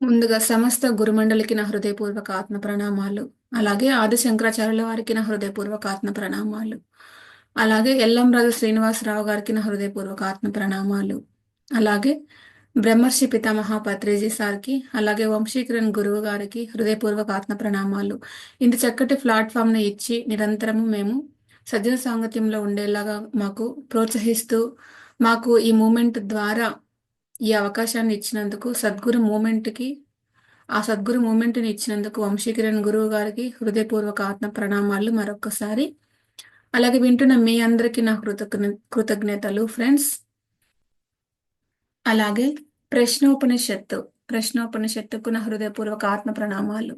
ముందుగా సమస్త గురుమండలికి నా హృదయపూర్వక ఆత్మ ప్రణామాలు. అలాగే ఆది శంకరాచార్యుల వారికి నా హృదయపూర్వక ఆత్మ ప్రణామాలు. అలాగే ఎల్లంరాజు శ్రీనివాసరావు గారికి నా హృదయపూర్వక ఆత్మ ప్రణామాలు. అలాగే బ్రహ్మర్షి పితామహ పత్రేజీ సార్కి అలాగే వంశీకరణ్ గురువు గారికి హృదయపూర్వక ఆత్మ ప్రణామాలు. ఇంత చక్కటి ప్లాట్ఫామ్ని ఇచ్చి నిరంతరము మేము సజ్జన సాంగత్యంలో ఉండేలాగా మాకు ప్రోత్సహిస్తూ మాకు ఈ మూమెంట్ ద్వారా ఈ అవకాశాన్ని ఇచ్చినందుకు సద్గురు మూమెంట్కి ఆ సద్గురు మూమెంట్ని ఇచ్చినందుకు వంశీకిరణ్ గురువు గారికి హృదయపూర్వక ఆత్మ ప్రణామాలు మరొకసారి అలాగే వింటున్న మీ అందరికీ నా కృతజ్ఞ కృతజ్ఞతలు ఫ్రెండ్స్. అలాగే ప్రశ్నోపనిషత్తు ప్రశ్నోపనిషత్తుకు నా హృదయపూర్వక ఆత్మ ప్రణామాలు.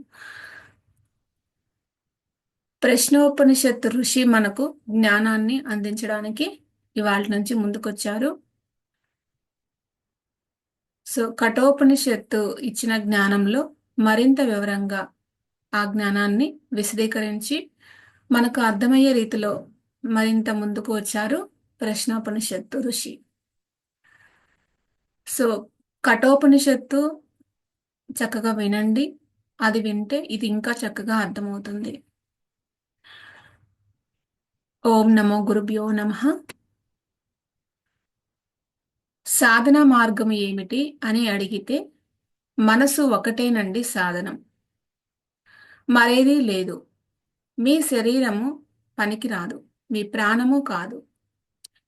ప్రశ్నోపనిషత్తు ఋషి మనకు జ్ఞానాన్ని అందించడానికి ఇవాళ నుంచి ముందుకొచ్చారు. సో కఠోపనిషత్తు ఇచ్చిన జ్ఞానంలో మరింత వివరంగా ఆ జ్ఞానాన్ని విశదీకరించి మనకు అర్థమయ్యే రీతిలో మరింత ముందుకు వచ్చారు ప్రశ్నోపనిషత్తు ఋషి. సో కఠోపనిషత్తు చక్కగా వినండి. అది వింటే ఇది ఇంకా చక్కగా అర్థమవుతుంది. ఓం నమో గురుభ్యో నమ. సాధన మార్గం ఏమిటి అని అడిగితే మనసు ఒకటేనండి సాధనం. మరేదీ లేదు. మీ శరీరము పనికిరాదు. మీ ప్రాణము కాదు.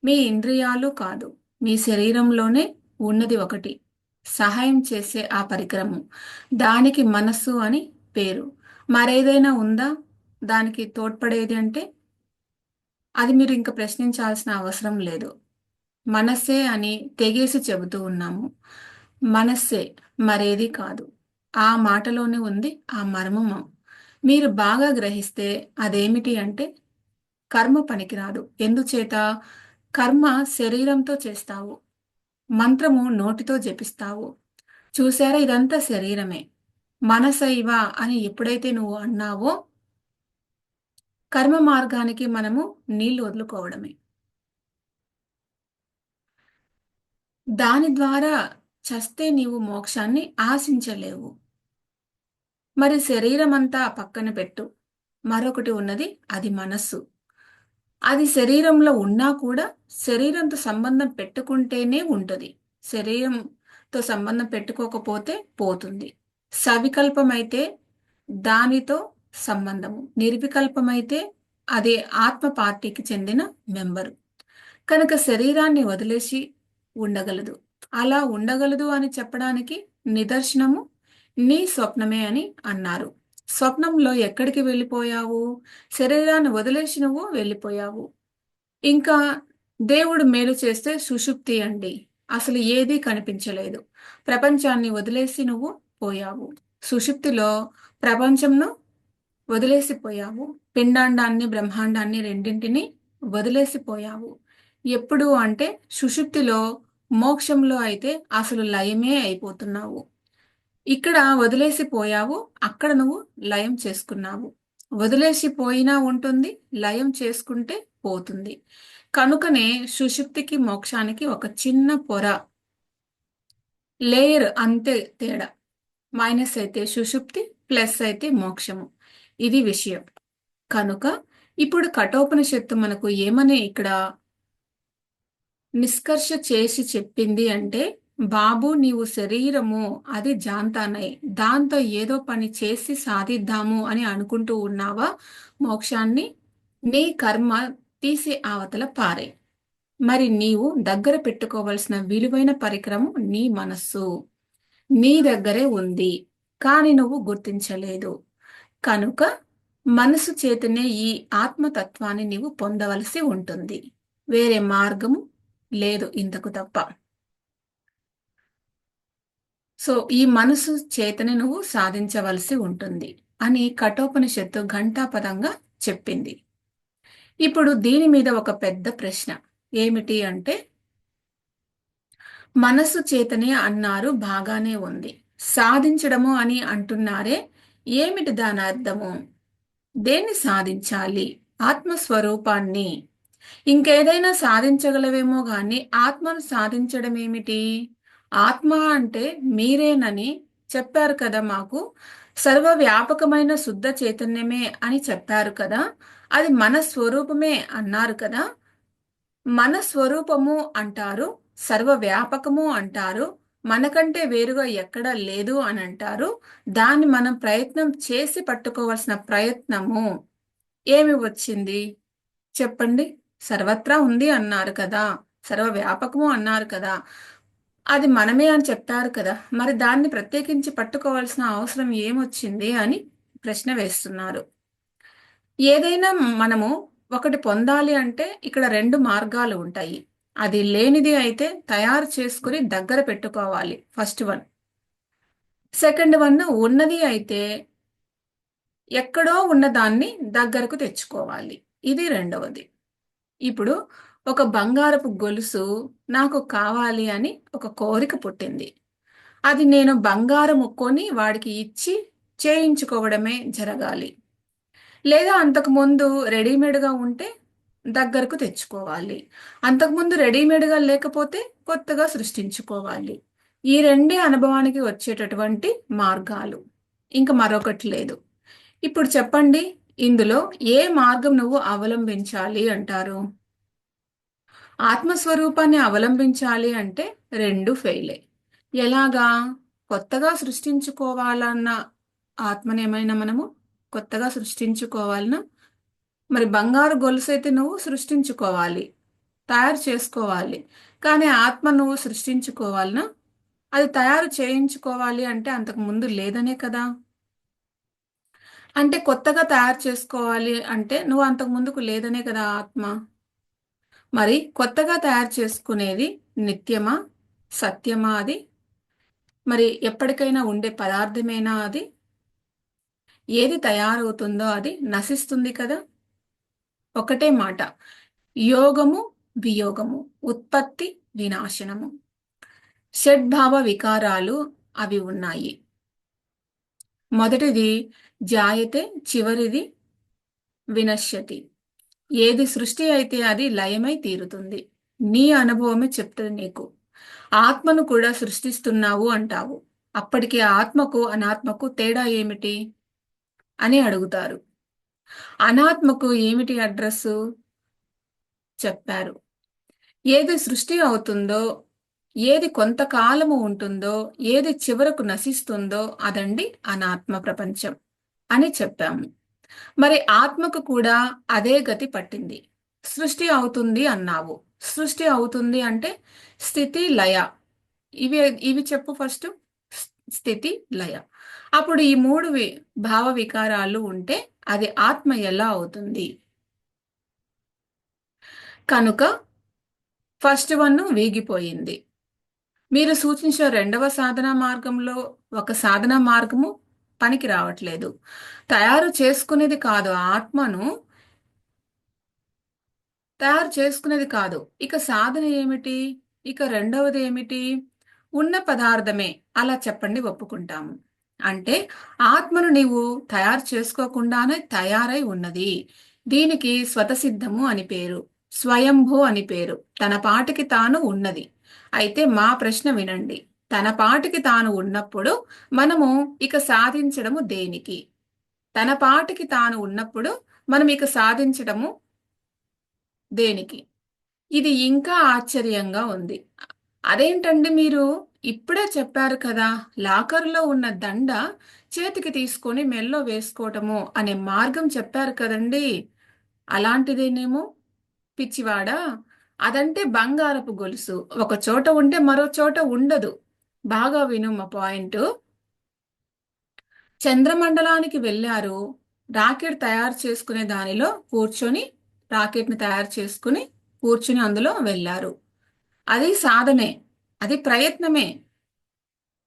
మీ ఇంద్రియాలు కాదు. మీ శరీరంలోనే ఉన్నది ఒకటి. సహాయం చేసే ఆ పరికరము. దానికి మనస్సు అని పేరు. మరేదైనా ఉందా? దానికి తోడ్పడేది అంటే అది మీరు ఇంకా ప్రశ్నించాల్సిన అవసరం లేదు. మనస్సే అని తెగేసి చెబుతూ ఉన్నాము. మనస్సే మరేది కాదు. ఆ మాటలోనే ఉంది ఆ మర్మము. మీరు బాగా గ్రహిస్తే అదేమిటి అంటే కర్మ పనికిరాదు. ఎందుచేత? కర్మ శరీరంతో చేస్తావు. మంత్రము నోటితో జపిస్తావు. చూసారా ఇదంతా శరీరమే. మనసైవ అని ఎప్పుడైతే నువ్వు అన్నావో కర్మ మార్గానికి మనము నీళ్ళు వదులుకోవడమే. దాని ద్వారా చస్తే నీవు మోక్షాన్ని ఆశించలేవు. మరి శరీరం అంతా పక్కన పెట్టు. మరొకటి ఉన్నది అది మనస్సు. అది శరీరంలో ఉన్నా కూడా శరీరంతో సంబంధం పెట్టుకుంటేనే ఉంటుంది. శరీరంతో సంబంధం పెట్టుకోకపోతే పోతుంది. సవికల్పమైతే దానితో సంబంధము. నిర్వికల్పమైతే అది ఆత్మ పార్టీకి చెందిన మెంబరు. కనుక శరీరాన్ని వదిలేసి ఉండగలదు. అలా ఉండగలదు అని చెప్పడానికి నిదర్శనము నీ స్వప్నమే అని అన్నారు. స్వప్నంలో ఎక్కడికి వెళ్ళిపోయావు? శరీరాన్ని వదిలేసి నువ్వు వెళ్ళిపోయావు. ఇంకా దేవుడు మేలు చేస్తే సుషుప్తి అండి. అసలు ఏదీ కనిపించలేదు. ప్రపంచాన్ని వదిలేసి నువ్వు పోయావు. సుషుప్తిలో ప్రపంచంను వదిలేసిపోయావు పిండాండాన్ని బ్రహ్మాండాన్ని రెండింటిని వదిలేసిపోయావు ఎప్పుడు అంటే సుషుప్తిలో మోక్షంలో అయితే అసలు లయమే అయిపోతున్నావు. ఇక్కడ వదిలేసిపోయావు అక్కడ నువ్వు లయం చేసుకున్నావు. వదిలేసిపోయినా ఉంటుంది లయం చేసుకుంటే పోతుంది. కనుకనే సుషుప్తికి మోక్షానికి ఒక చిన్న పొర. లేయర్ అంతే తేడా. మైనస్ అయితే సుషుప్తి ప్లస్ అయితే మోక్షము. ఇది విషయం. కనుక ఇప్పుడు కఠోపనిషత్తు మనకు ఏమని ఇక్కడ నిష్కర్ష చేసి చెప్పింది అంటే బాబు నీవు శరీరము అది జాంతానై. దాంతో ఏదో పని చేసి సాధిద్దాము అని అనుకుంటూ ఉన్నావా మోక్షాన్ని? నీ కర్మ తీసి ఆవతల పారే. మరి నీవు దగ్గర పెట్టుకోవలసిన విలువైన పరికరం నీ మనస్సు. నీ దగ్గరే ఉంది కానీ నువ్వు గుర్తించలేదు. కనుక మనసు చేతనే ఈ ఆత్మతత్వాన్ని నీవు పొందవలసి ఉంటుంది. వేరే మార్గము లేదు ఇంతకు తప్ప. సో ఈ మనసు చేతని నువ్వు సాధించవలసి ఉంటుంది అని కఠోపనిషత్తు ఘంటాపదంగా చెప్పింది. ఇప్పుడు దీని మీద ఒక పెద్ద ప్రశ్న. ఏమిటి అంటే మనసు చేతనే అన్నారు బాగానే ఉంది. సాధించడము అని అంటున్నారే ఏమిటి దాని అర్థము? దేన్ని సాధించాలి? ఆత్మస్వరూపాన్ని ఇంకేదైనా సాధించగలవేమో గాని ఆత్మను సాధించడం ఏమిటి ఆత్మ అంటే మీరేనని చెప్పారు కదా మాకు. సర్వవ్యాపకమైన శుద్ధ చైతన్యమే అని చెప్పారు కదా. అది మన స్వరూపమే అన్నారు కదా. మన స్వరూపము అంటారు సర్వవ్యాపకము అంటారు మనకంటే వేరుగా ఎక్కడ లేదు అని అంటారు. దాన్ని మనం ప్రయత్నం చేసి పట్టుకోవాల్సిన ప్రయత్నము. ఏమి వచ్చింది? చెప్పండి. సర్వత్రా ఉంది అన్నారు కదా సర్వవ్యాపకము అన్నారు కదా అది మనమే అని చెప్పారు కదా మరి దాన్ని ప్రత్యేకించి పట్టుకోవాల్సిన అవసరం ఏమొచ్చింది అని ప్రశ్న వేస్తున్నారు. ఏదైనా మనము ఒకటి పొందాలి అంటే ఇక్కడ రెండు మార్గాలు ఉంటాయి. అది లేనిది అయితే తయారు చేసుకుని దగ్గర పెట్టుకోవాలి ఫస్ట్ వన్. సెకండ్ వన్ ఉన్నది అయితే ఎక్కడో ఉన్నదాన్ని దగ్గరకు తెచ్చుకోవాలి. ఇది రెండవది. ఇప్పుడు ఒక బంగారపు గొలుసు నాకు కావాలి అని ఒక కోరిక పుట్టింది. అది నేను బంగారము కొని వాడికి ఇచ్చి చేయించుకోవడమే జరగాలి. లేదా అంతకుముందు రెడీమేడ్గా ఉంటే దగ్గరకు తెచ్చుకోవాలి. అంతకుముందు రెడీమేడ్గా లేకపోతే కొత్తగా సృష్టించుకోవాలి. ఈ రెండే అనుభవానికి వచ్చేటటువంటి మార్గాలు. ఇంకా మరొకటి లేదు. ఇప్పుడు చెప్పండి ఇందులో ఏ మార్గం నువ్వు అవలంబించాలి అంటారు? ఆత్మస్వరూపాన్ని అవలంబించాలి అంటే రెండు ఫెయిలే. ఎలాగా? కొత్తగా సృష్టించుకోవాలన్న ఆత్మని ఏమైనా మనము? కొత్తగా సృష్టించుకోవాలన్నా మరి బంగారు గొలుసు అయితే నువ్వు సృష్టించుకోవాలి తయారు చేసుకోవాలి. కానీ ఆత్మ నువ్వు సృష్టించుకోవాలన్నా అది తయారు చేయించుకోవాలి అంటే అంతకు ముందు లేదనే కదా? అంటే కొత్తగా తయారు చేసుకోవాలి అంటే నువ్వు అంతకు ముందుకు లేదనే కదా ఆత్మ. మరి కొత్తగా తయారు చేసుకునేది నిత్యమా? సత్యమా అది? మరి ఎప్పటికైనా ఉండే పదార్థమేనా అది? ఏది తయారవుతుందో అది నశిస్తుంది కదా? ఒకటే మాట. యోగము వియోగము ఉత్పత్తి వినాశనము. షడ్భావ వికారాలు అవి ఉన్నాయి. మొదటిది జాయతే చివరిది వినశ్యతి. ఏది సృష్టి అయితే అది లయమై తీరుతుంది. నీ అనుభవమే చెప్తుంది నీకు. ఆత్మను కూడా సృష్టిస్తున్నావు అంటావు. అప్పటికి ఆత్మకు అనాత్మకు తేడా ఏమిటి? అని అడుగుతారు. అనాత్మకు ఏమిటి అడ్రస్సు? చెప్పారు. ఏది సృష్టి అవుతుందో ఏది కొంతకాలము ఉంటుందో ఏది చివరకు నశిస్తుందో అదండి అనాత్మ ప్రపంచం. అని చెప్పాము. మరి ఆత్మకు కూడా అదే గతి పట్టింది. సృష్టి అవుతుంది అన్నావు. సృష్టి అవుతుంది అంటే స్థితి లయ. ఇవి ఇవి చెప్పు ఫస్ట్. స్థితి లయ. అప్పుడు ఈ మూడు భావ వికారాలు ఉంటే అది ఆత్మ ఎలా అవుతుంది? కనుక ఫస్ట్ వన్ వీగిపోయింది. మీరు సూచించిన రెండవ సాధన మార్గంలో ఒక సాధన మార్గము పనికి రావట్లేదు. తయారు చేసుకునేది కాదు ఆత్మను తయారు చేసుకునేది కాదు. ఇక సాధన ఏమిటి? ఇక రెండవది ఏమిటి? ఉన్న పదార్థమే. అలా చెప్పండి ఒప్పుకుంటాము. అంటే ఆత్మను నీవు తయారు చేసుకోకుండానే తయారై ఉన్నది. దీనికి స్వతసిద్ధము అని పేరు. స్వయంభూ అని పేరు. తన పాటికి తాను ఉన్నది. అయితే మా ప్రశ్న వినండి. తన పాటికి తాను ఉన్నప్పుడు మనము ఇక సాధించడము దేనికి? తన పాటికి తాను ఉన్నప్పుడు మనం ఇక సాధించడము దేనికి? ఇది ఇంకా ఆశ్చర్యంగా ఉంది. అదేంటండి మీరు? ఇప్పుడే చెప్పారు కదా లాకర్లో ఉన్న దండ చేతికి తీసుకొని మెల్లో వేసుకోవటము అనే మార్గం చెప్పారు కదండి. అలాంటిదేనేమో? పిచ్చివాడా? అదంటే బంగారపు గొలుసు. ఒక చోట ఉంటే మరో చోట ఉండదు. బాగా విను మా పాయింట్. చంద్రమండలానికి వెళ్ళారు. రాకెట్ తయారు చేసుకునే దానిలో కూర్చొని రాకెట్ని తయారు చేసుకుని కూర్చుని అందులో వెళ్ళారు. అది సాధనే అది ప్రయత్నమే.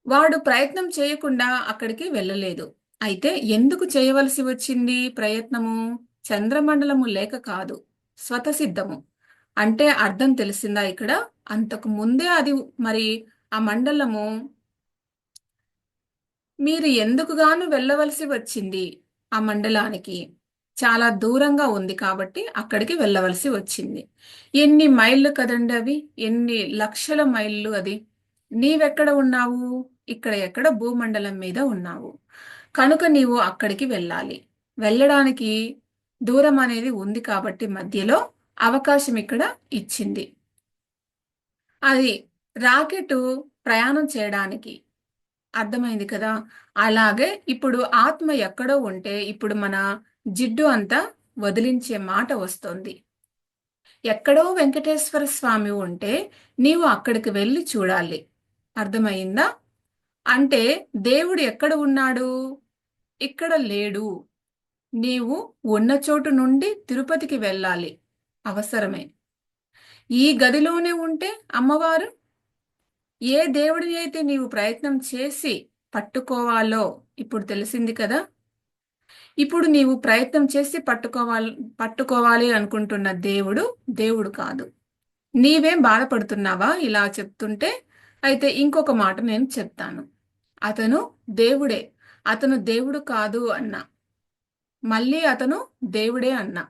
వాడు ప్రయత్నం చేయకుండా అక్కడికి వెళ్ళలేదు. అయితే ఎందుకు చేయవలసి వచ్చింది ప్రయత్నము? చంద్రమండలము లేక కాదు స్వతసిద్ధము. అంటే అర్థం తెలిసిందా ఇక్కడ? అంతకు ముందే అది మరి ఆ మండలము మీరు ఎందుకుగాను వెళ్ళవలసి వచ్చింది ఆ మండలానికి? చాలా దూరంగా ఉంది కాబట్టి అక్కడికి వెళ్ళవలసి వచ్చింది. ఎన్ని మైళ్ళు కదండి అవి? ఎన్ని లక్షల మైళ్ళు అది? నీవెక్కడ ఉన్నావు? ఇక్కడ ఎక్కడ భూమండలం మీద ఉన్నావు? కనుక నీవు అక్కడికి వెళ్ళాలి. వెళ్ళడానికి దూరం అనేది ఉంది కాబట్టి మధ్యలో అవకాశం ఇక్కడ ఇచ్చింది. అది రాకెట్ ప్రయాణం చేయడానికి. అర్థమైంది కదా? అలాగే ఇప్పుడు ఆత్మ ఎక్కడో ఉంటే ఇప్పుడు మన జిడ్డు అంతా వదిలించే మాట వస్తుంది. ఎక్కడో వెంకటేశ్వర స్వామి ఉంటే నీవు అక్కడికి వెళ్ళి చూడాలి. అర్థమైందా? అంటే దేవుడు ఎక్కడ ఉన్నాడు? ఇక్కడ లేడు. నీవు ఉన్న చోటు నుండి తిరుపతికి వెళ్ళాలి. అవసరమే. ఈ గదిలోనే ఉంటే అమ్మవారు ఏ దేవుడిని అయితే నీవు ప్రయత్నం చేసి పట్టుకోవాలో ఇప్పుడు తెలిసింది కదా? ఇప్పుడు నీవు ప్రయత్నం చేసి పట్టుకోవాలి పట్టుకోవాలి అనుకుంటున్న దేవుడు దేవుడు కాదు. నీవేం బాధపడుతున్నావా? ఇలా చెప్తుంటే అయితే ఇంకొక మాట నేను చెప్తాను. అతను దేవుడే. అతను దేవుడు కాదు అన్నా. మళ్ళీ అతను దేవుడే అన్నా.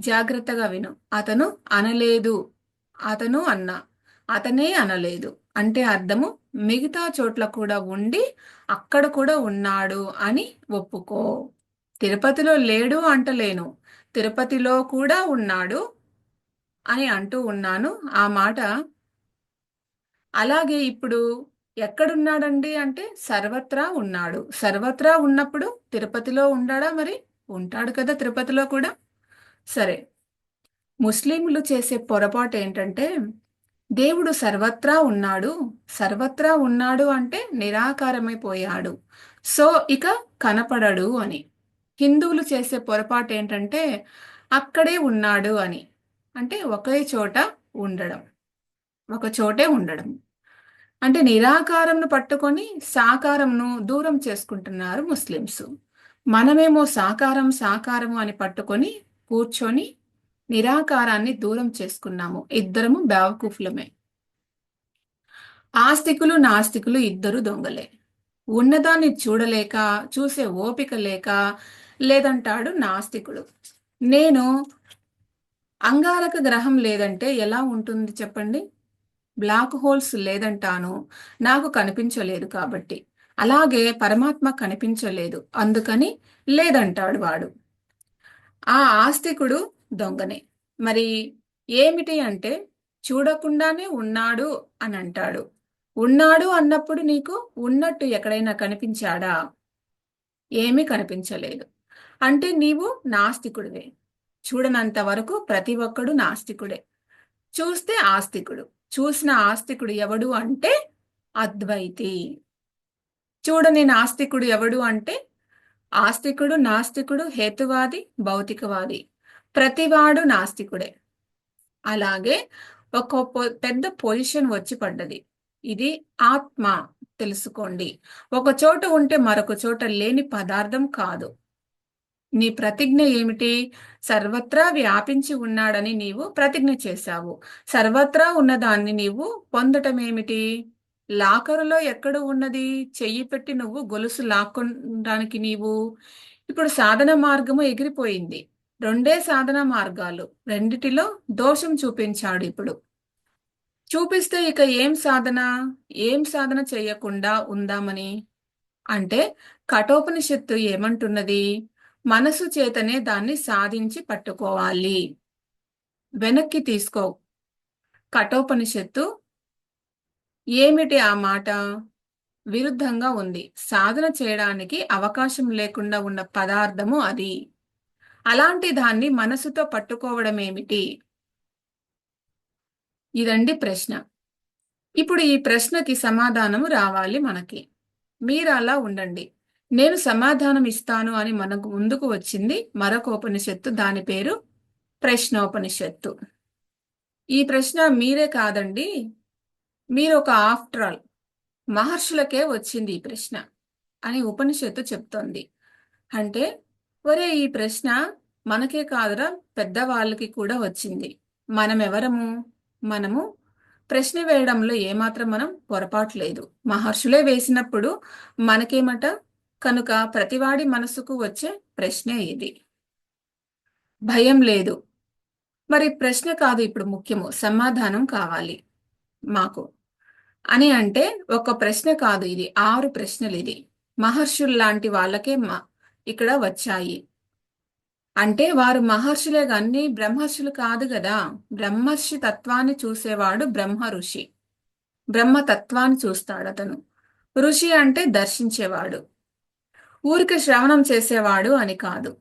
జాగ్రత్తగా విను. అతను అనలేదు. అతను అన్నా. అతనే అనలేదు. అంటే అర్థము మిగతా చోట్ల కూడా ఉండి అక్కడ కూడా ఉన్నాడు అని ఒప్పుకో. తిరుపతిలో లేడు అంటలేను. తిరుపతిలో కూడా ఉన్నాడు అని అంటూ ఉన్నాను. ఆ మాట అలాగే ఇప్పుడు ఎక్కడున్నాడండి అంటే సర్వత్రా ఉన్నాడు. సర్వత్రా ఉన్నప్పుడు తిరుపతిలో ఉండాడా మరి? ఉంటాడు కదా తిరుపతిలో కూడా. సరే. ముస్లింలు చేసే పొరపాటు ఏంటంటే దేవుడు సర్వత్రా ఉన్నాడు సర్వత్రా ఉన్నాడు అంటే నిరాకారమైపోయాడు. సో ఇక కనపడడు అని. హిందువులు చేసే పొరపాటు ఏంటంటే అక్కడే ఉన్నాడు అని. అంటే ఒకే చోట ఉండడం. ఒక చోటే ఉండడం. అంటే నిరాకారంను పట్టుకొని సాకారంను దూరం చేసుకుంటున్నారు ముస్లిమ్స్. మనమేమో సాకారం సాకారము అని పట్టుకొని కూర్చొని నిరాకారాన్ని దూరం చేసుకున్నాము. ఇద్దరము బేవకూఫులమే ఆస్తికులు నాస్తికులు ఇద్దరు దొంగలే. ఉన్నదాన్ని చూడలేక చూసే ఓపిక లేక లేదంటాడు నాస్తికుడు. నేను అంగారక గ్రహం లేదంటే ఎలా ఉంటుంది చెప్పండి? బ్లాక్ హోల్స్ లేదంటాను. నాకు కనిపించలేదు కాబట్టి. అలాగే పరమాత్మ కనిపించలేదు. అందుకని లేదంటాడు వాడు. ఆ ఆస్తికుడు దొంగనే. మరి ఏమిటి అంటే చూడకుండానే ఉన్నాడు అని అంటాడు. ఉన్నాడు అన్నప్పుడు నీకు ఉన్నట్టు ఎక్కడైనా కనిపించాడా? ఏమీ కనిపించలేదు. అంటే నీవు నాస్తికుడివే. చూడనంత వరకు ప్రతి ఒక్కడు నాస్తికుడే. చూస్తే ఆస్తికుడు. చూసిన ఆస్తికుడు ఎవడు అంటే అద్వైతి. చూడని నాస్తికుడు ఎవడు అంటే ఆస్తికుడు నాస్తికుడు హేతువాది భౌతికవాది. ప్రతివాడు నాస్తికుడే. అలాగే ఒక పెద్ద పొజిషన్ వచ్చి పడ్డది. ఇది ఆత్మ తెలుసుకోండి. ఒక చోట ఉంటే మరొక చోట లేని పదార్థం కాదు. నీ ప్రతిజ్ఞ ఏమిటి? సర్వత్రా వ్యాపించి ఉన్నాడని నీవు ప్రతిజ్ఞ చేశావు. సర్వత్రా ఉన్నదాన్ని నీవు పొందటం ఏమిటి? లాకరులో ఎక్కడ ఉన్నది? చెయ్యి పెట్టి నువ్వు గొలుసు లాక్కోడానికి నీవు? ఇప్పుడు సాధన మార్గము ఎగిరిపోయింది. రెండే సాధన మార్గాలు. రెండిటిలో దోషం చూపించాడు ఇప్పుడు. చూపిస్తే ఇక ఏం సాధన? ఏం సాధన చేయకుండా ఉందామని? అంటే కఠోపనిషత్తు ఏమంటున్నది? మనసు చేతనే దాన్ని సాధించి పట్టుకోవాలి. వెనక్కి తీసుకో. కఠోపనిషత్తు ఏమిటి ఆ మాట? విరుద్ధంగా ఉంది. సాధన చేయడానికి అవకాశం లేకుండా ఉన్న పదార్థము అది. అలాంటి దాన్ని మనసుతో పట్టుకోవడం ఏమిటి? ఇదండి ప్రశ్న. ఇప్పుడు ఈ ప్రశ్నకి సమాధానం రావాలి మనకి. మీరు అలా ఉండండి. నేను సమాధానం ఇస్తాను అని మనకు ముందుకు వచ్చింది మరొక ఉపనిషత్తు దాని పేరు ప్రశ్నోపనిషత్తు. ఈ ప్రశ్న మీరే కాదండి మీరు ఒక ఆఫ్టర్ ఆల్ మహర్షులకే వచ్చింది ఈ ప్రశ్న అని ఉపనిషత్తు చెప్తోంది. అంటే ఒరే ఈ ప్రశ్న మనకే కాదురా పెద్దవాళ్ళకి కూడా వచ్చింది. మనం ఎవరము మనము ప్రశ్న వేయడంలో ఏమాత్రం మనం పొరపాటు లేదు. మహర్షులే వేసినప్పుడు మనకేమట? కనుక ప్రతివాడి మనసుకు వచ్చే ప్రశ్నే ఇది. భయం లేదు. మరి ప్రశ్న కాదు ఇప్పుడు ముఖ్యము. సమాధానం కావాలి. మాకు. అని అంటే ఒక ప్రశ్న కాదు ఇది. ఆరు ప్రశ్నలు ఇది. మహర్షులు లాంటి వాళ్ళకే ఇక్కడ వచ్చాయి. అంటే వారు మహర్షులే కానీ బ్రహ్మర్షులు కాదు కదా. బ్రహ్మర్షి తత్వాన్ని చూసేవాడు బ్రహ్మ ఋషి. బ్రహ్మతత్వాన్ని చూస్తాడు అతను. ఋషి అంటే దర్శించేవాడు. ఊరికి శ్రవణం చేసేవాడు అని కాదు.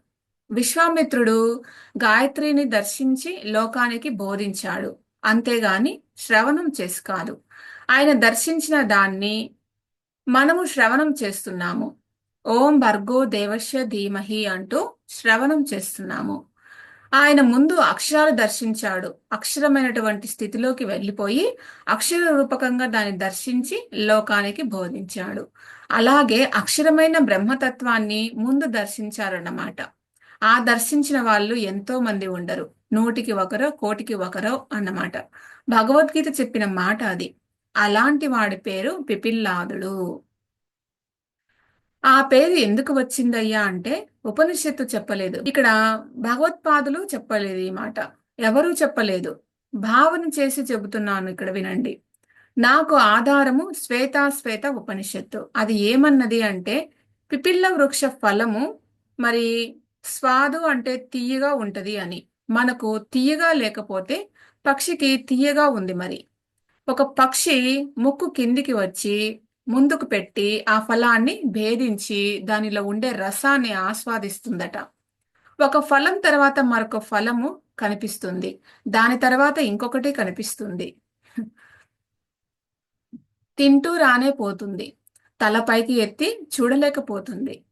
విశ్వామిత్రుడు గాయత్రిని దర్శించి లోకానికి బోధించాడు. అంతేగాని శ్రవణం చేసి కాదు. ఆయన దర్శించిన దాన్ని మనము శ్రవణం చేస్తున్నాము. ఓం భర్గో దేవశ ధీమహి అంటూ శ్రవణం చేస్తున్నాము. ఆయన ముందు అక్షరాలు దర్శించాడు. అక్షరమైనటువంటి స్థితిలోకి వెళ్ళిపోయి అక్షర రూపకంగా దాన్ని దర్శించి లోకానికి బోధించాడు. అలాగే అక్షరమైన బ్రహ్మతత్వాన్ని ముందు దర్శించారన్నమాట. ఆ దర్శించిన వాళ్ళు ఎంతో మంది ఉండరు. నూటికి ఒకరో కోటికి ఒకరో అన్నమాట. భగవద్గీత చెప్పిన మాట అది. అలాంటి వాడి పేరు పిపిల్లాదుడు. ఆ పేరు ఎందుకు వచ్చిందయ్యా అంటే ఉపనిషత్తు చెప్పలేదు. ఇక్కడ భగవత్పాదులు చెప్పలేదు ఈ మాట. ఎవరూ చెప్పలేదు. భావన చేసి చెబుతున్నాను ఇక్కడ వినండి. నాకు ఆధారము శ్వేతాశ్వేత ఉపనిషత్తు. అది ఏమన్నది అంటే పిపిల్ల వృక్ష ఫలము మరి స్వాదు అంటే తీయగా ఉంటది అని. మనకు తీయగా లేకపోతే పక్షికి తీయగా ఉంది మరి. ఒక పక్షి ముక్కు కిందికి వచ్చి ముందుకు పెట్టి ఆ ఫలాన్ని భేదించి దానిలో ఉండే రసాన్ని ఆస్వాదిస్తుందట. ఒక ఫలం తర్వాత మరొక ఫలము కనిపిస్తుంది. దాని తర్వాత ఇంకొకటి కనిపిస్తుంది. తింటూ రానే పోతుంది. తలపైకి ఎత్తి చూడలేకపోతుంది.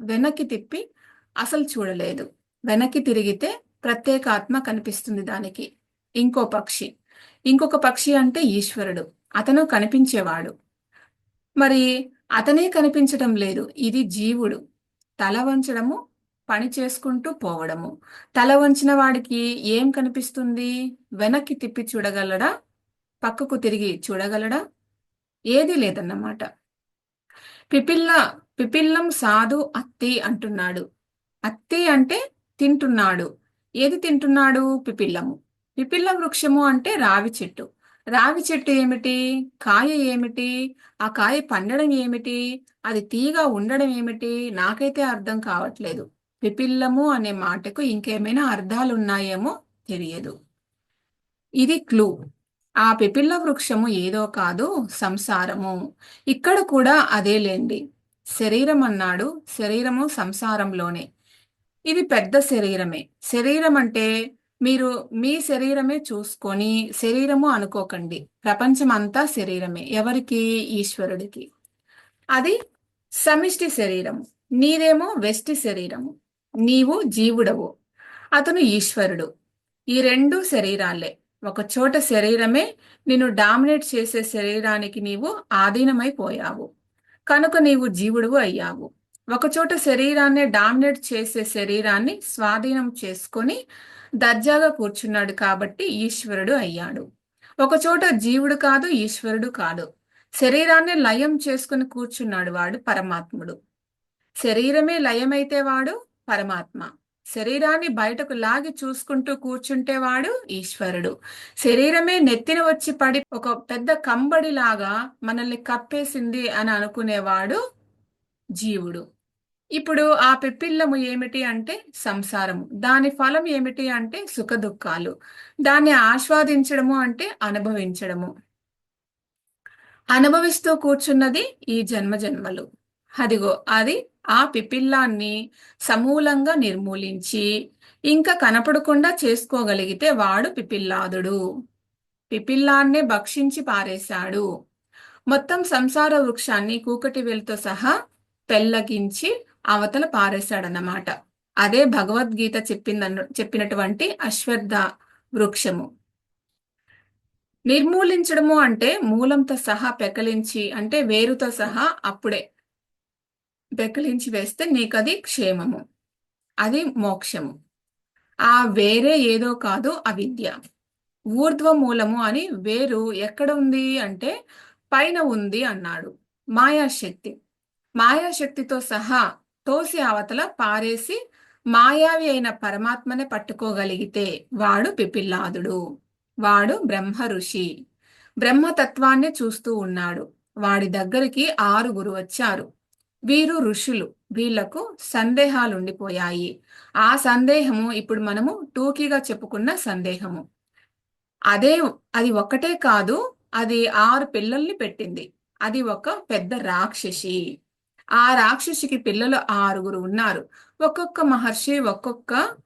వెనక్కి తిప్పి అసలు చూడలేదు. వెనక్కి తిరిగితే ప్రత్యేక ఆత్మ కనిపిస్తుంది దానికి. ఇంకో పక్షి. ఇంకొక పక్షి అంటే ఈశ్వరుడు. అతను కనిపించేవాడు. మరి అతనే కనిపించడం లేదు. ఇది జీవుడు. తల వంచడము పని చేసుకుంటూ పోవడము. తల వంచిన వాడికి ఏం కనిపిస్తుంది? వెనక్కి తిప్పి చూడగలడా? పక్కకు తిరిగి చూడగలడా? ఏది లేదన్నమాట. పిపిల్ల పిపిల్లం సాధు అత్తి అంటున్నాడు. అత్తి అంటే తింటున్నాడు. ఏది తింటున్నాడు? పిపిల్లము. పిపిల్ల వృక్షము అంటే రావి చెట్టు. రావి చెట్టు ఏమిటి? కాయ ఏమిటి? ఆ కాయ పండడం ఏమిటి? అది తీగా ఉండడం ఏమిటి? నాకైతే అర్థం కావట్లేదు. పిపిల్లము అనే మాటకు ఇంకేమైనా అర్థాలు ఉన్నాయేమో తెలియదు. ఇది క్లూ. ఆ పిపిల్ల వృక్షము ఏదో కాదు సంసారము. ఇక్కడ కూడా అదేలేండి శరీరం అన్నాడు. శరీరము సంసారంలోనే. ఇది పెద్ద శరీరమే. శరీరం అంటే మీరు మీ శరీరమే చూసుకొని శరీరము అనుకోకండి. ప్రపంచం అంతా శరీరమే ఎవరికి? ఈశ్వరుడికి. అది సమిష్టి శరీరము నీదేమో వెష్టి శరీరము నీవు జీవుడవు అతను ఈశ్వరుడు. ఈ రెండు శరీరాలే. ఒక చోట శరీరమే నిన్ను డామినేట్ చేసే శరీరానికి నీవు ఆధీనమైపోయావు కనుక నీవు జీవుడువు అయ్యావు. ఒకచోట శరీరాన్ని డామినేట్ చేసే శరీరాన్ని స్వాధీనం చేసుకొని దర్జాగా కూర్చున్నాడు కాబట్టి ఈశ్వరుడు అయ్యాడు. ఒకచోట జీవుడు కాదు ఈశ్వరుడు కాదు. శరీరాన్ని లయం చేసుకుని కూర్చున్నాడు వాడు పరమాత్ముడు. శరీరమే లయమైతే వాడు పరమాత్మ. శరీరాన్ని బయటకు లాగి చూసుకుంటూ కూర్చుంటే వాడు ఈశ్వరుడు. శరీరమే నెత్తిన వచ్చి పడి ఒక పెద్ద కంబడిలాగా మనల్ని కప్పేసింది అని అనుకునేవాడు జీవుడు. ఇప్పుడు ఆ పిప్పిల్లము ఏమిటి అంటే సంసారము. దాని ఫలం ఏమిటి అంటే సుఖ దుఃఖాలు దాన్ని ఆస్వాదించడము అంటే అనుభవించడము. అనుభవిస్తూ కూర్చున్నది ఈ జన్మ జన్మలు అదిగో అది ఆ పిపిల్లాన్ని సమూలంగా నిర్మూలించి ఇంకా కనపడకుండా చేసుకోగలిగితే వాడు పిపిల్లాదుడు పిపిల్లాన్నే భక్షించి పారేశాడు. మొత్తం సంసార వృక్షాన్ని కూకటి వేలుతో సహా పెల్లగించి అవతల పారేశాడన్నమాట. అదే భగవద్గీత చెప్పిందన్న చెప్పినటువంటి అశ్వత్థ వృక్షము. నిర్మూలించడము అంటే మూలంతో సహా పెకలించి అంటే వేరుతో సహా అప్పుడే పెకలించి వేస్తే నీకు అది క్షేమము. అది మోక్షము. ఆ వేరే ఏదో కాదు అవిద్య. ఊర్ధ్వ మూలము అని వేరు ఎక్కడ ఉంది అంటే పైన ఉంది అన్నాడు. మాయాశక్తి. మాయాశక్తితో సహా తోసి అవతల పారేసి మాయావి అయిన పరమాత్మనే పట్టుకోగలిగితే వాడు పిపిల్లాదుడు. వాడు బ్రహ్మ ఋషి. బ్రహ్మతత్వాన్ని చూస్తూ ఉన్నాడు. వాడి దగ్గరికి ఆరుగురు వచ్చారు వీరు ఋషులు. వీళ్ళకు సందేహాలు ఉండిపోయాయి ఆ సందేహము ఇప్పుడు మనము టూకీగా చెప్పుకున్న సందేహము. అదే అది ఒకటే కాదు అది ఆరు పిల్లల్ని పెట్టింది. అది ఒక పెద్ద రాక్షసి. ఆ రాక్షసికి పిల్లలు ఆరుగురు ఉన్నారు. ఒక్కొక్క మహర్షి ఒక్కొక్క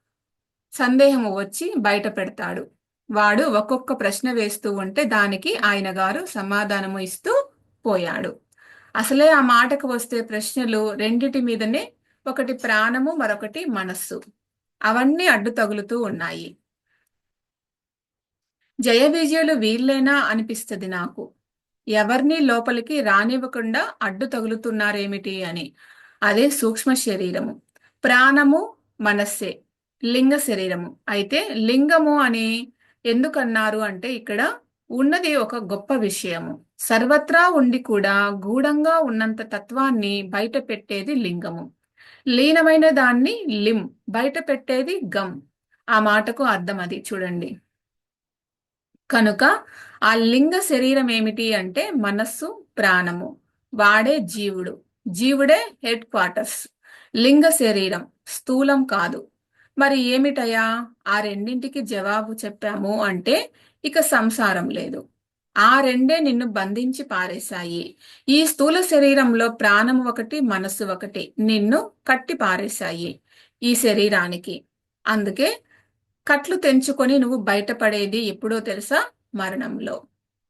సందేహము వచ్చి బయట పెడతాడు. వాడు ఒక్కొక్క ప్రశ్న వేస్తూ ఉంటే దానికి ఆయన గారు సమాధానము ఇస్తూ పోయాడు. అసలే ఆ మాటకు వస్తే ప్రశ్నలు రెండిటి మీదనే ఒకటి ప్రాణము మరొకటి మనస్సు. అవన్నీ అడ్డు తగులుతూ ఉన్నాయి. జయ విజయులు వీళ్ళేనా అనిపిస్తుంది నాకు. ఎవరిని లోపలికి రానివ్వకుండా అడ్డు తగులుతున్నారేమిటి అని. అదే సూక్ష్మ శరీరము. ప్రాణము మనస్సే. లింగ శరీరము. అయితే లింగము అని ఎందుకన్నారు అంటే ఇక్కడ ఉన్నది ఒక గొప్ప విషయము. సర్వత్రా ఉండి కూడా గూఢంగా ఉన్నంత తత్వాన్ని బయట పెట్టేది లింగము. లీనమైన దాన్ని లిం బయట పెట్టేది గమ్ ఆ మాటకు అర్థం అది. చూడండి. కనుక ఆ లింగ శరీరం ఏమిటి అంటే మనస్సు ప్రాణము. వాడే జీవుడు. జీవుడే హెడ్ క్వార్టర్స్. లింగ శరీరం. స్థూలం కాదు. మరి ఏమిటయా ఆ రెండింటికి జవాబు చెప్పాము అంటే ఇక సంసారం లేదు. ఆ రెండే నిన్ను బంధించి పారేశాయి. ఈ స్థూల శరీరంలో ప్రాణం ఒకటి మనస్సు ఒకటి నిన్ను కట్టి పారేశాయి ఈ శరీరానికి. అందుకే కట్లు తెంచుకొని నువ్వు బయటపడేది ఎప్పుడో తెలుసా? మరణంలో.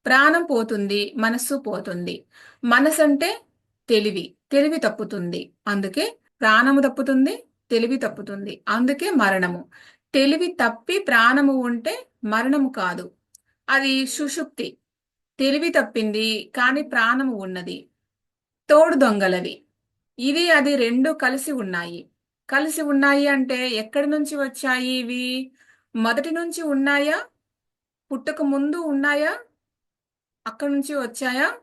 ప్రాణం పోతుంది మనస్సు పోతుంది. మనసు అంటే తెలివి తెలివి తప్పుతుంది. అందుకే ప్రాణము తప్పుతుంది తెలివి తప్పుతుంది. అందుకే మరణము. తెలివి తప్పి ప్రాణము ఉంటే మరణము కాదు. అది సుషుప్తి. తెలివి తప్పింది కానీ ప్రాణము ఉన్నది. తోడు దొంగలవి. ఇది అది రెండు కలిసి ఉన్నాయి. కలిసి ఉన్నాయి అంటే ఎక్కడి నుంచి వచ్చాయి ఇవి? మొదటి నుంచి ఉన్నాయా? పుట్టక ముందు ఉన్నాయా? అక్కడి నుంచి వచ్చాయా?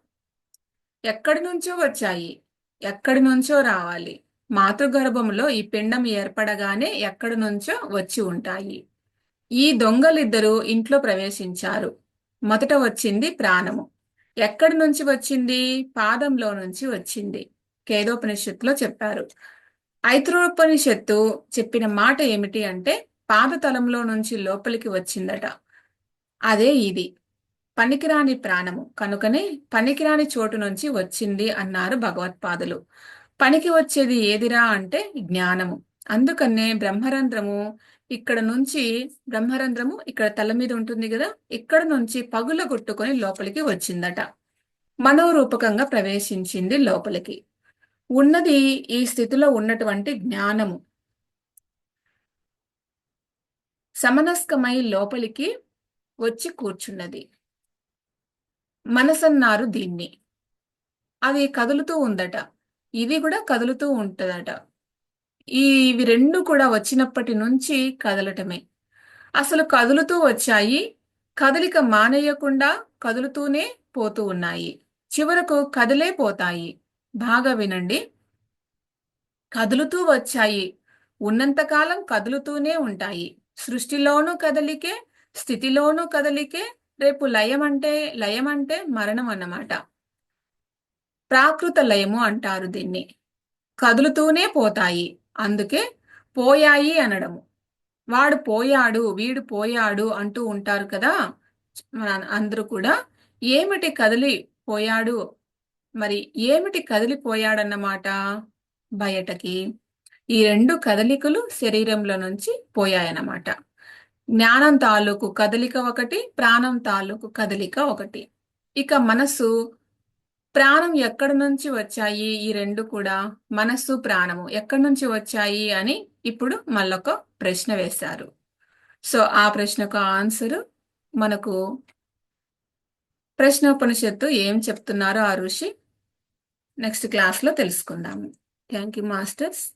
ఎక్కడి నుంచో వచ్చాయి? ఎక్కడి నుంచో రావాలి? మాతృగర్భంలో ఈ పిండం ఏర్పడగానే ఎక్కడి నుంచో వచ్చి ఉంటాయి. ఈ దొంగలిద్దరూ ఇంట్లో ప్రవేశించారు. మొదట వచ్చింది ప్రాణము. ఎక్కడి నుంచి వచ్చింది? పాదంలో నుంచి వచ్చింది. కేదోపనిషత్తులో చెప్పారు. ఐత్రోపనిషత్తు చెప్పిన మాట ఏమిటి అంటే పాదతలంలో నుంచి లోపలికి వచ్చిందట. అదే ఇది. పనికిరాని ప్రాణము. కనుకనే పనికిరాని చోటు నుంచి వచ్చింది అన్నారు భగవత్పాదులు. పనికి వచ్చేది ఏదిరా అంటే జ్ఞానము. అందుకనే బ్రహ్మరంధ్రము ఇక్కడ నుంచి బ్రహ్మరంధ్రము ఇక్కడ తల మీద ఉంటుంది కదా ఇక్కడ నుంచి పగుల కొట్టుకొని లోపలికి వచ్చిందట. మనోరూపకంగా ప్రవేశించింది లోపలికి. ఉన్నది ఈ స్థితిలో ఉన్నటువంటి జ్ఞానము. సమనస్కమై లోపలికి వచ్చి కూర్చున్నది. మనసన్నారు దీన్ని. అది కదులుతూ ఉందట. ఇది కూడా కదులుతూ ఉంటుందట. ఈ ఇవి రెండు కూడా వచ్చినప్పటి నుంచి కదలటమే. అసలు కదులుతూ వచ్చాయి కదలిక మానేయకుండా కదులుతూనే పోతూ ఉన్నాయి. చివరకు కదిలే పోతాయి. బాగా వినండి. కదులుతూ వచ్చాయి. ఉన్నంతకాలం కదులుతూనే ఉంటాయి. సృష్టిలోనూ కదలికే స్థితిలోనూ కదలికే రేపు లయం అంటే లయం అంటే మరణం అన్నమాట ప్రాకృత లయము అంటారు దీన్ని. కదులుతూనే పోతాయి. అందుకే పోయాయి అనడము. వాడు పోయాడు వీడు పోయాడు అంటూ ఉంటారు కదా. అందరూ కూడా ఏమిటి కదిలి పోయాడు? మరి ఏమిటి కదిలిపోయాడన్నమాట బయటకి. ఈ రెండు కదలికలు శరీరంలో నుంచి పోయాయన్నమాట. జ్ఞానం తాలూకు కదలిక ఒకటి ప్రాణం తాలూకు కదలిక ఒకటి. ఇక మనసు ప్రాణం ఎక్కడి నుంచి వచ్చాయి? ఈ రెండు కూడా మనస్సు ప్రాణము ఎక్కడి నుంచి వచ్చాయి అని ఇప్పుడు మళ్ళొక ప్రశ్న వేశారు. సో ఆ ప్రశ్నకు ఆన్సర్ మనకు ప్రశ్నోపనిషత్తు ఏం చెప్తున్నారో ఆ ఋషి నెక్స్ట్ క్లాస్లో తెలుసుకుందాము థ్యాంక్ యూ మాస్టర్స్.